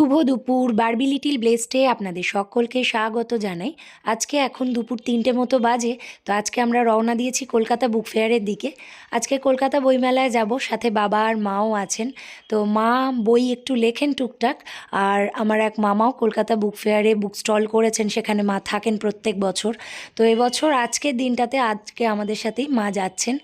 শুভ দুপুর, Barbie little ব্লেস্টে আপনাদের সকলকে স্বাগত জানাই। আজকে এখন দুপুর তিনটে মতো বাজে, তো আজকে আমরা রওনা দিয়েছি কলকাতা বুক ফেয়ারের দিকে। আজকে কলকাতা বইমেলায় যাব, সাথে বাবা আর মাও আছেন। তো মা বই একটু লেখেন টুকটাক, আর আমার এক মামাও কলকাতা বুক ফেয়ারে বুক স্টল করেছেন, সেখানে মা থাকেন প্রত্যেক বছর। তো এবছর আজকের দিনটাতে আজকে আমাদের সাথেই মা যাচ্ছেন।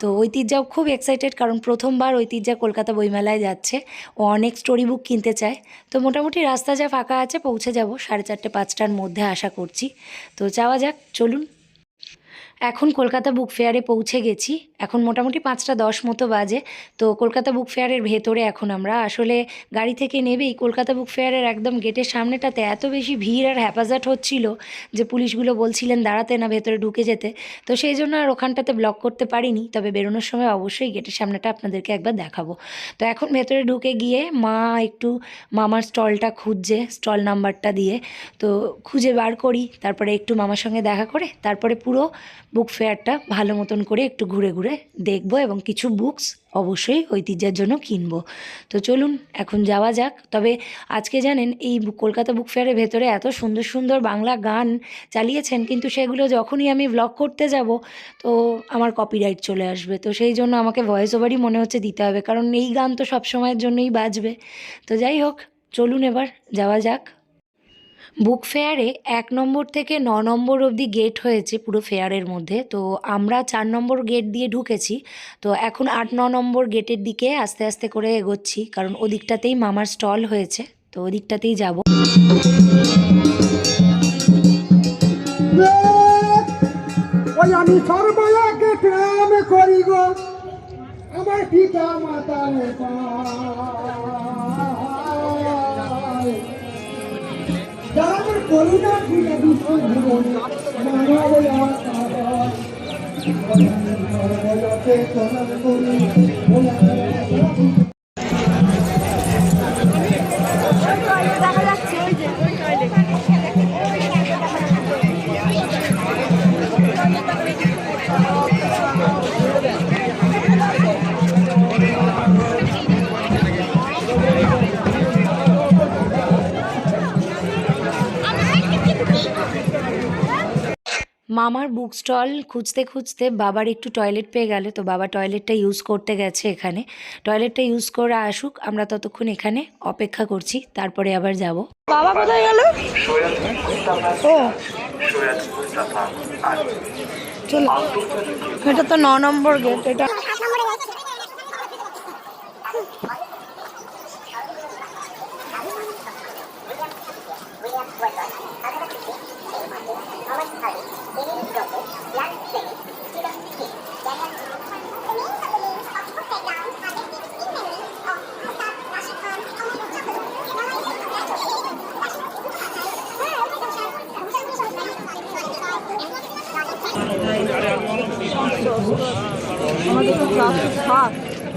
তো ঐতিহ্যাও খুব এক্সাইটেড কারণ প্রথমবার ঐতিহ্যা কলকাতা বইমেলায় যাচ্ছে। ও অনেক স্টোরি বুক কিনতে চায়। তো মোটামুটি রাস্তা যা ফাঁকা আছে পৌঁছে যাব। সাড়ে চারটে, পাঁচটার মধ্যে আশা করছি। তো যাওয়া যাক, চলুন। এখন কলকাতা বুক ফেয়ারে পৌঁছে গেছি। এখন মোটামুটি পাঁচটা দশ মতো বাজে। তো কলকাতা বুক ফেয়ারের ভেতরে এখন আমরা। আসলে গাড়ি থেকে নেবেই। কলকাতা বুক ফেয়ারের একদম গেটের সামনেটাতে এত বেশি ভিড় আর হ্যাপাজাট হচ্ছিল যে পুলিশগুলো বলছিলেন দাঁড়াতে না, ভেতরে ঢুকে যেতে। তো সেই জন্য আর ওখানটাতে ব্লক করতে পারিনি। তবে বেরোনোর সময় অবশ্যই গেটের সামনেটা আপনাদেরকে একবার দেখাবো। তো এখন ভেতরে ঢুকে গিয়ে মা একটু মামার স্টলটা খুঁজছে, স্টল নাম্বারটা দিয়ে। তো খুঁজে বার করি। তারপরে একটু মামার সঙ্গে দেখা করে, তারপরে পুরো বুক ফেয়ারটা ভালো মতন করে একটু ঘুরে ঘুরে দেখব এবং কিছু বুকস অবশ্যই ঐতিহ্যের জন্য কিনব। তো চলুন, এখন যাওয়া যাক। তবে আজকে জানেন, এই কলকাতা বুক ফেয়ারের ভেতরে এত সুন্দর সুন্দর বাংলা গান চালিয়েছেন, কিন্তু সেগুলো যখনই আমি ব্লগ করতে যাব, তো আমার কপিরাইট চলে আসবে। তো সেই জন্য আমাকে ভয়েস ওভারই মনে হচ্ছে দিতে হবে, কারণ এই গান তো সব সময়ের জন্যই বাজবে। তো যাই হোক, চলুন এবার, যাওয়া যাক। বুক ফেয়ারে এক নম্বর থেকে ন নম্বর অবধি গেট হয়েছে পুরো ফেয়ারের মধ্যে। তো আমরা চার নম্বর গেট দিয়ে ঢুকেছি। তো এখন আট, ন নম্বর গেটের দিকে আস্তে আস্তে করে এগোচ্ছি। কারণ ওদিকটাতেই মামার স্টল হয়েছে। তো ওদিকটাতেই যাব। আমার পিতা পায়। আমার করুণা ফিরে বিশ্ব জীবনে মানব মামার বুক স্টল খুঁজতে খুঁজতে বাবার একটু টয়লেট পেয়ে গেলে। তো বাবা টয়লেটটা ইউজ করতে গেছে এখানে। টয়লেটটা ইউজ করে আসুক, আমরা ততক্ষণ এখানে অপেক্ষা করছি, তারপরে আবার যাব। বাবা কোথায় গেল? এটা তো ন নম্বর গেট এটা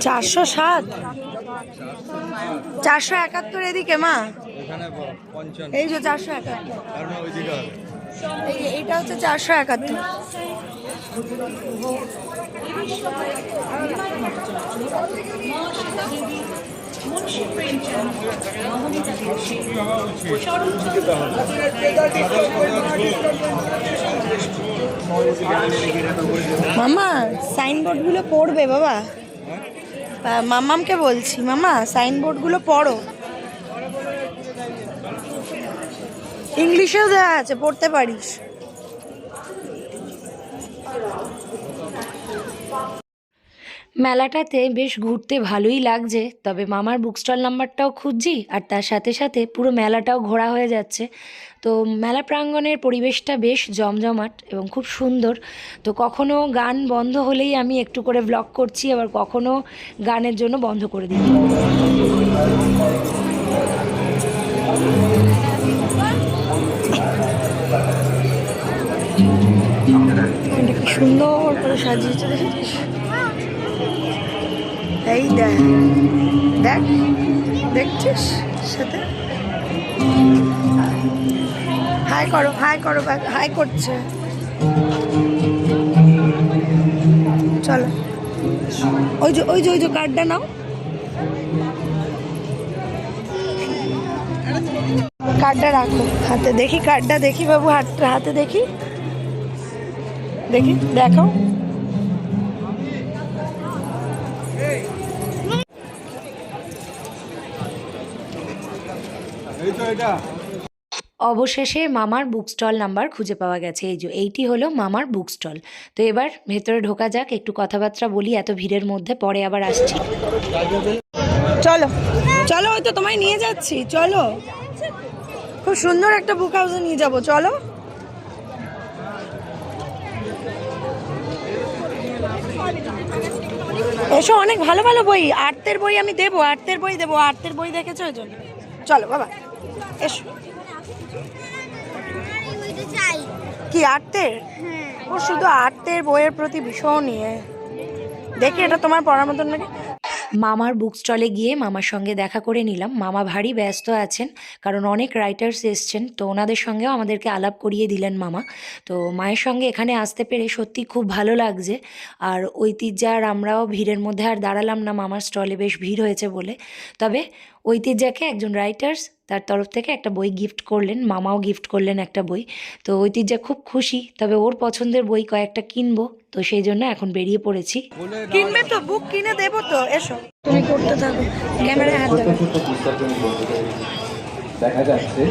চারশো সাত। চারশো একাত্তর এদিকে মা। এই যে চারশো একাত্তর। এইটা হচ্ছে চারশো একাত্তর। মামা সাইনবোর্ডগুলো পড়বে বাবা। মামামকে বলছি মামা সাইনবোর্ডগুলো পড়ো। ইংলিশেও দেওয়া আছে পড়তে পারিস। মেলাটাতে বেশ ঘুরতে ভালোই লাগছে, তবে মামার বুক স্টল নাম্বারটাও খুঁজছি আর তার সাথে সাথে পুরো মেলাটাও ঘোরা হয়ে যাচ্ছে। তো মেলা প্রাঙ্গণের পরিবেশটা বেশ জমজমাট এবং খুব সুন্দর। তো কখনো গান বন্ধ হলেই আমি একটু করে ব্লগ করছি, আবার কখনো গানের জন্য বন্ধ করে দিই। সুন্দর করে সাজিয়েছে এই দেখ দেখ, দেখছিস সাথে? হাই করো হাই করো হাই করছে। চলো। ওই যে ওই যে ওই যে কার্ডটা নাও। কার্ডটা রাখো হাতে। দেখি কার্ডটা দেখি বাবু হাতটা হাতে দেখি। দেখি দেখো অবশেষে মামার বুক স্টল নাম্বার খুঁজে পাওয়া গেছে। এই যে, এইটি হলো মামার বুক স্টল তো এবার ভেতরে ঢোকা যাক, একটু কথাবার্তা বলি, এত ভিড়ের মধ্যে পরে আবার আসছি। চলো চলো, ওই তো তোমায় নিয়ে যাচ্ছি, চলো। খুব সুন্দর একটা বুক হাউসে নিয়ে যাব, চলো। এসো, অনেক ভালো ভালো বই আর্টের বই আমি দেবো আর্টের বই দেবো আর্টের বই দেখেছ ওই জন্য চলো, বাবা। কি, আর্টের? ও শুধু আর্টের বইয়ের প্রতি ভীষণ ইয়ে। দেখি, এটা তোমার পড়ার মতন নাকি? মামার বুক স্টলে গিয়ে মামার সঙ্গে দেখা করে নিলাম। মামা ভারী ব্যস্ত আছেন, কারণ অনেক রাইটার্স এসছেন, তো ওনাদের সঙ্গেও আমাদেরকে আলাপ করিয়ে দিলেন মামা। তো মায়ের সঙ্গে এখানে আসতে পেরে সত্যি খুব ভালো লাগছে, আর ঐতিহ্য আর আমরাও ভিড়ের মধ্যে আর দাঁড়ালাম না, মামার স্টলে বেশ ভিড় হয়েছে বলে। তবে ঐতিহ্যাকে একজন রাইটার্স তার তরফ থেকে একটা বই গিফট করলেন মামাও গিফট করলেন একটা বই। তো ঐতিহ্যা খুব খুশি তবে ওর পছন্দের বই কয়েকটা কিনবো তো সেই জন্য এখন বেরিয়ে পড়েছি। কিনবে তো বুক কিনে দেবো তো এসো। তুমি করতে থাকো ক্যামেরায় হাত মধ্যে দেখা যাচ্ছে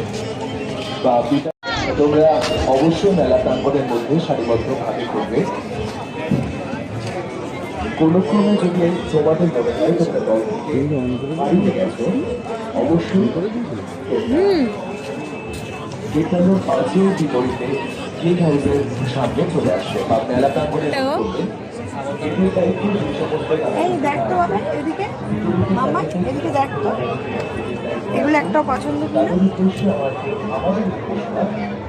তোমরা অবশ্যই মেলা প্রাঙ্গণের মধ্যে সারিবদ্ধভাবে করবে। কোনো ক্রমে যদি তোমাদের মনে হয় থেকে। হারিয়ে গেছো অবশ্যই বিদ্যালয় পাঁচের বিপরীতে গেট হাউসের সামনে চলে আসবে বা মেলা প্রাঙ্গণের মধ্যে গেটের দায়িত্ব যে সমস্ত এই দেখ তো বাবা এদিকে। মামা এদিকে দেখ তো। এগুলো একটাও পছন্দ কি না এটা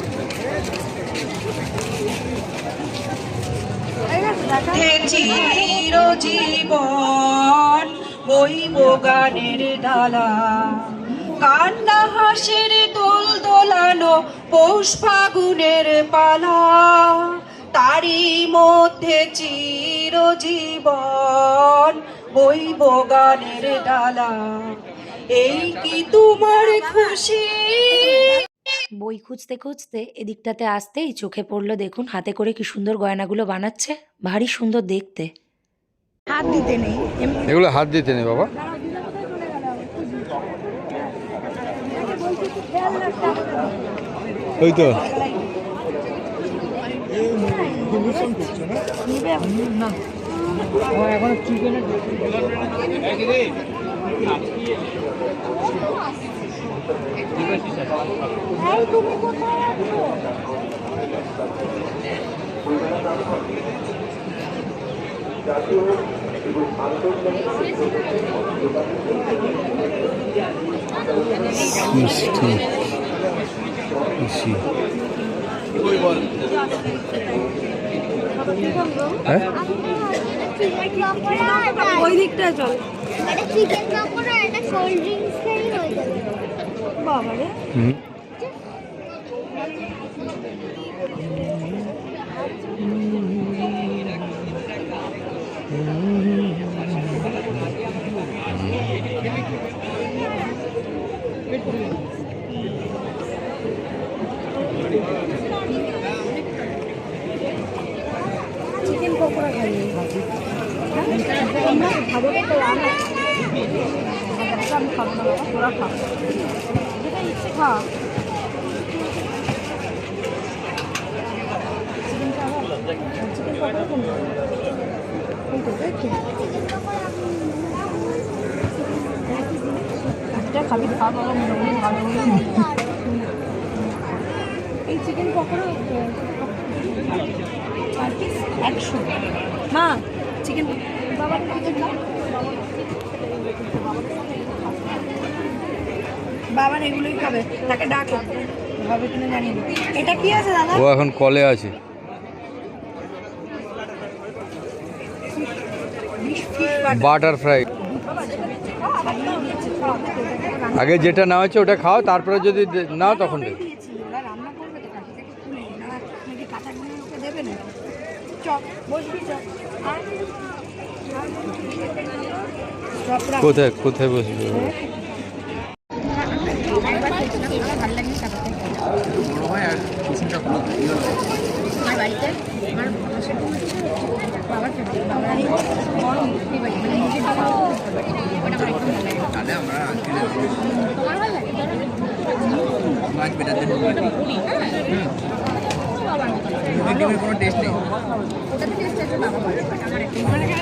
চলতা চিরজীবন বইব গানের ডালা। কান্না হাসির দোল দোলানো পৌষ ফাগুনের পালা। তারই মধ্যে চিরজীবন বইব গানের ডালা। এই কি তোমার খুশি? বই খুঁজতে খুঁজতে এদিকটাতে আসতেই চোখে পড়ল দেখুন হাতে করে কি সুন্দর গয়নাগুলো বানাচ্ছে ভারী সুন্দর দেখতে। হাত দিতে নেই। এগুলো হাত দিতে নেই বাবা। ওই তো। মিষ্টি হ্যাঁ? ওই দিকটায় চল। একটা চিকেন পকোড়া একটা কোল্ড ড্রিঙ্কস খেলেই হয়ে যাবে। বাবা রে হুম চিকেন পকোড়া খাই তোমরা খাব তো আমি আমি খাব না বাবা তোরা খা খাবি খা বাবা মোটামুটি ভালো এই চিকেন পকোড়া পার পিস একশো মা চিকেন বাবা। চিকেন বাবার এগুলোই খাবে তাকে ডাকো হবে কিনা জানি না এটা কি আছে দাদা ও এখন কলে আছে বাটার ফ্রাই আগে যেটা না হচ্ছে ওটা খাও তারপরে যদি নাও তখন কোথায় কোথায় ওরা রান্না করবে তো কাঠি থেকে তুলে না নাকি কাঁচা গুঁড়ো ওকে দেবে না চপ বসবি চপ আর চপ রাখ। কোথায় কোথায় বসবে আমার বাড়িতে আমার মাসের হচ্ছে বাবার ফেভারিট বাবার ফেভারিট মানে নিজের বাবা ওটা আমার একদম ভালো লাগে তোমার ভালো লাগে ওটা টেস্ট আছে বাবা বলে but আমার একদম ভালো লাগে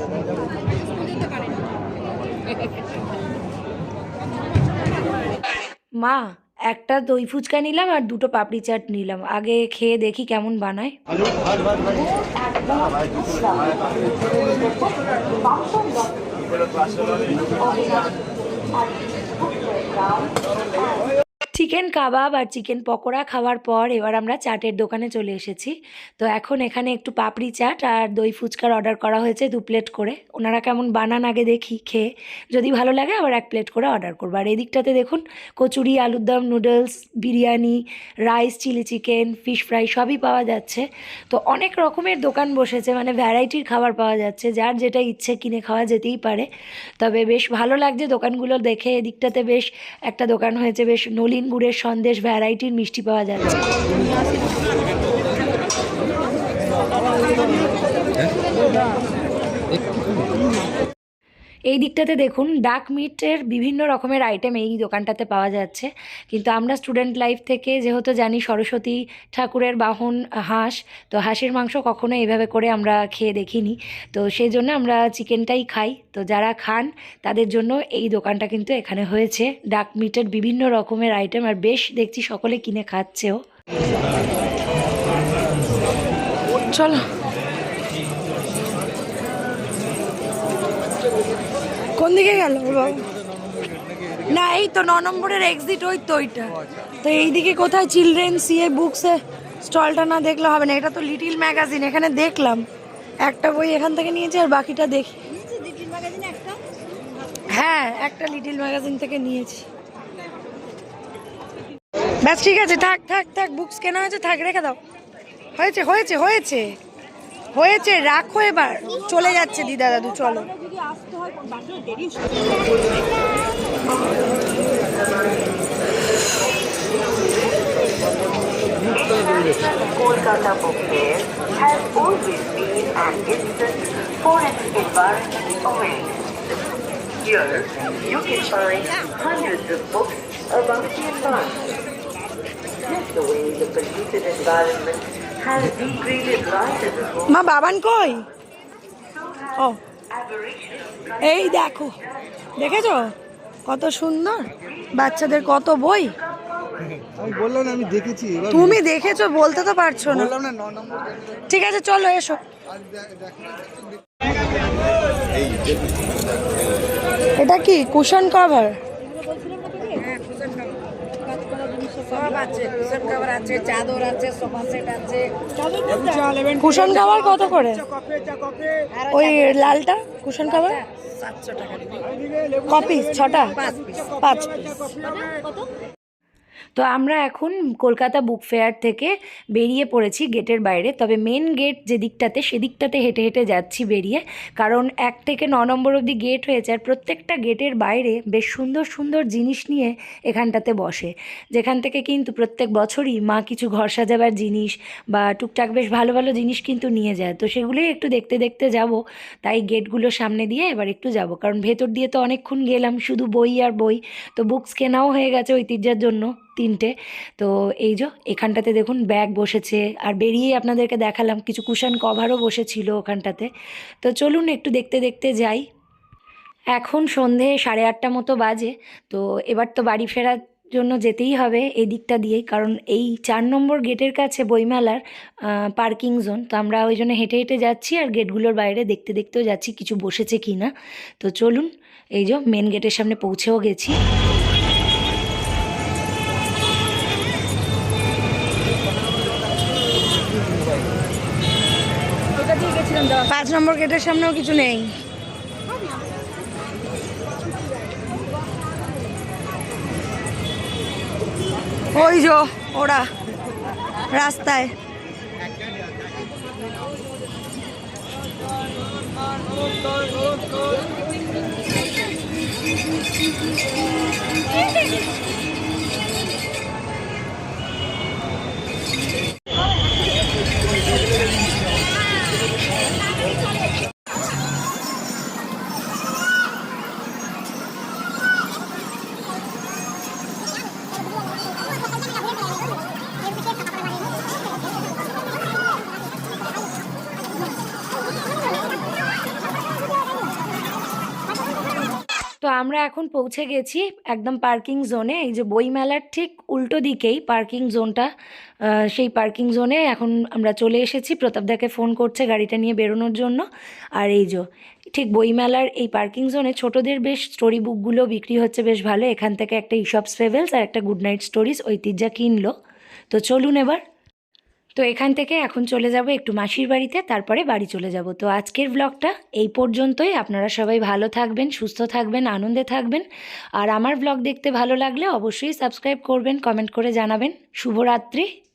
মা, একটা দই ফুচকা নিলাম আর দুটো পাপড়ি চাট নিলাম। আগে খেয়ে দেখি কেমন বানায়। চিকেন কাবাব আর চিকেন পকোড়া খাওয়ার পর এবার আমরা চাটের দোকানে চলে এসেছি। তো এখন এখানে একটু পাপড়ি চাট আর দই ফুচকার অর্ডার করা হয়েছে দু প্লেট করে। ওনারা কেমন বানান আগে দেখি, খেয়ে। যদি ভালো লাগে আবার এক প্লেট করে অর্ডার করব। আর এদিকটাতে দেখুন, কচুরি আলুর দম noodles, biryani, rice, chilli chicken, fish fry সবই পাওয়া যাচ্ছে। তো অনেক রকমের দোকান বসেছে মানে ভ্যারাইটির খাবার পাওয়া যাচ্ছে। যার যেটা ইচ্ছে কিনে খাওয়া যেতেই পারে। তবে বেশ ভালো লাগছে দোকানগুলো দেখে। এদিকটাতে বেশ একটা দোকান হয়েছে, বেশ নলিন গুড়ের সন্দেশ ভ্যারাইটির মিষ্টি পাওয়া যাচ্ছে। এই দিকটাতে দেখুন ডাক মিটের বিভিন্ন রকমের আইটেম এই দোকানটাতে পাওয়া যাচ্ছে। কিন্তু আমরা স্টুডেন্ট লাইফ থেকে যেহেতু জানি সরস্বতী ঠাকুরের বাহন হাঁস, তো হাঁসের মাংস কখনো এইভাবে করে আমরা খেয়ে দেখিনি। তো সেই জন্য আমরা চিকেনটাই খাই। তো যারা খান, তাদের জন্য এই দোকানটা কিন্তু এখানে হয়েছে। ডাক মিটের বিভিন্ন রকমের আইটেম আর বেশ দেখছি সকলে কিনে খাচ্ছেও। চলো। কোন দিকে গেল? না, এই তো ন নম্বরের এক্সিট ওই তো ওইটা। তো এইদিকে কোথায় চিলড্রেন সিএ বুকসে স্টলটা না দেখলে হবে না। এটা তো লিটিল ম্যাগাজিন এখানে দেখলাম। একটা বই এখান থেকে নিয়েছি আর বাকিটা দেখি। হ্যাঁ একটা লিটিল ম্যাগাজিন থেকে নিয়েছি। ব্যাস, ঠিক আছে, থাক থাক থাক বুকস কেনা হয়েছে, থাক, রেখে দাও। হয়েছে হয়েছে হয়েছে। হয়েছে, রাখো এবার। চলে যাচ্ছে দিদা দাদু চলো। Kolkata Book Fair has always been an instant for its environment awareness. Here, you can find hundreds of books about the environment. Just the way the polluted environment has degraded life as a whole, মা বাবান কই ও aberrations এই দেখো দেখেছ? কত সুন্দর। বাচ্চাদের কত বই। আমি বললাম না আমি দেখেছি তুমি দেখেছ বলতে তো পারছ না। বললাম না ন নম্বর ঠিক আছে চলো এসো। এটা কি? কুশন কভার কুশন কভার কত করে? ওই লালটা কুশন কভার কপি ছটা? পাঁচ পিস তো আমরা এখন কলকাতা বুক ফেয়ার থেকে বেরিয়ে পড়েছি গেটের বাইরে। তবে মেন গেট যে দিকটাতে সেদিকটাতে হেঁটে হেঁটে যাচ্ছি বেরিয়ে। কারণ এক থেকে ন নম্বর অবধি গেট হয়েছে আর প্রত্যেকটা গেটের বাইরে বেশ সুন্দর সুন্দর জিনিস নিয়ে এখানটাতে বসে। যেখান থেকে কিন্তু প্রত্যেক বছরই মা কিছু ঘর সাজাবার জিনিস বা টুকটাক বেশ ভালো ভালো জিনিস কিন্তু নিয়ে যায়। তো সেগুলোই একটু দেখতে দেখতে যাব। তাই গেটগুলো সামনে দিয়ে এবার একটু যাব। কারণ ভেতর দিয়ে তো অনেকক্ষণ গেলাম, শুধু বই আর বই। তো বুকস কেনাও হয়ে গেছে ঐতিহ্যের জন্য। তিনটে। তো এই যে এখানটাতে দেখুন ব্যাগ বসেছে। আর বেরিয়েই আপনাদেরকে দেখালাম কিছু কুশন কভারও বসেছিল ওখানটাতে। তো চলুন একটু দেখতে দেখতে যাই। এখন সন্ধে সাড়ে আটটা মতো বাজে। তো এবার তো বাড়ি ফেরার জন্য যেতেই হবে এই দিকটা দিয়েই। কারণ এই চার নম্বর গেটের কাছে বইমেলার পার্কিং জোন। তো আমরা ওই জন্য হেঁটে হেঁটে যাচ্ছি আর গেটগুলোর বাইরে দেখতে দেখতেও যাচ্ছি কিছু বসেছে কি না। তো চলুন, এই যে মেন গেটের সামনে পৌঁছেও গেছি। পাঁচ নম্বর গেটের সামনেও কিছু নেই। ওই যো ওরা রাস্তায়। আমরা এখন পৌঁছে গেছি একদম পার্কিং জোনে এই যে বইমেলার ঠিক উল্টো দিকেই পার্কিং জোনটা সেই পার্কিং জোনে এখন আমরা চলে এসেছি। প্রতাপদাকে ফোন করছে গাড়িটা নিয়ে বেরোনোর জন্য। আর এই যে, ঠিক বইমেলার এই পার্কিং জোনে ছোটদের বেশ স্টোরি বুকগুলো বিক্রি হচ্ছে বেশ ভালো। এখান থেকে একটা ইশপস ফেভেলস আর একটা গুড নাইট স্টোরিজ ঐতিহ্যা কিনলো। তো চলুন এবার তো এখান থেকে এখন চলে যাব একটু মাসির বাড়িতে, তারপরে বাড়ি চলে যাব। তো আজকের ব্লগটা এই পর্যন্তই। আপনারা সবাই ভালো থাকবেন, সুস্থ থাকবেন, আনন্দে থাকবেন। আর আমার ব্লগ দেখতে ভালো লাগলে অবশ্যই সাবস্ক্রাইব করবেন কমেন্ট করে জানাবেন। শুভরাত্রি।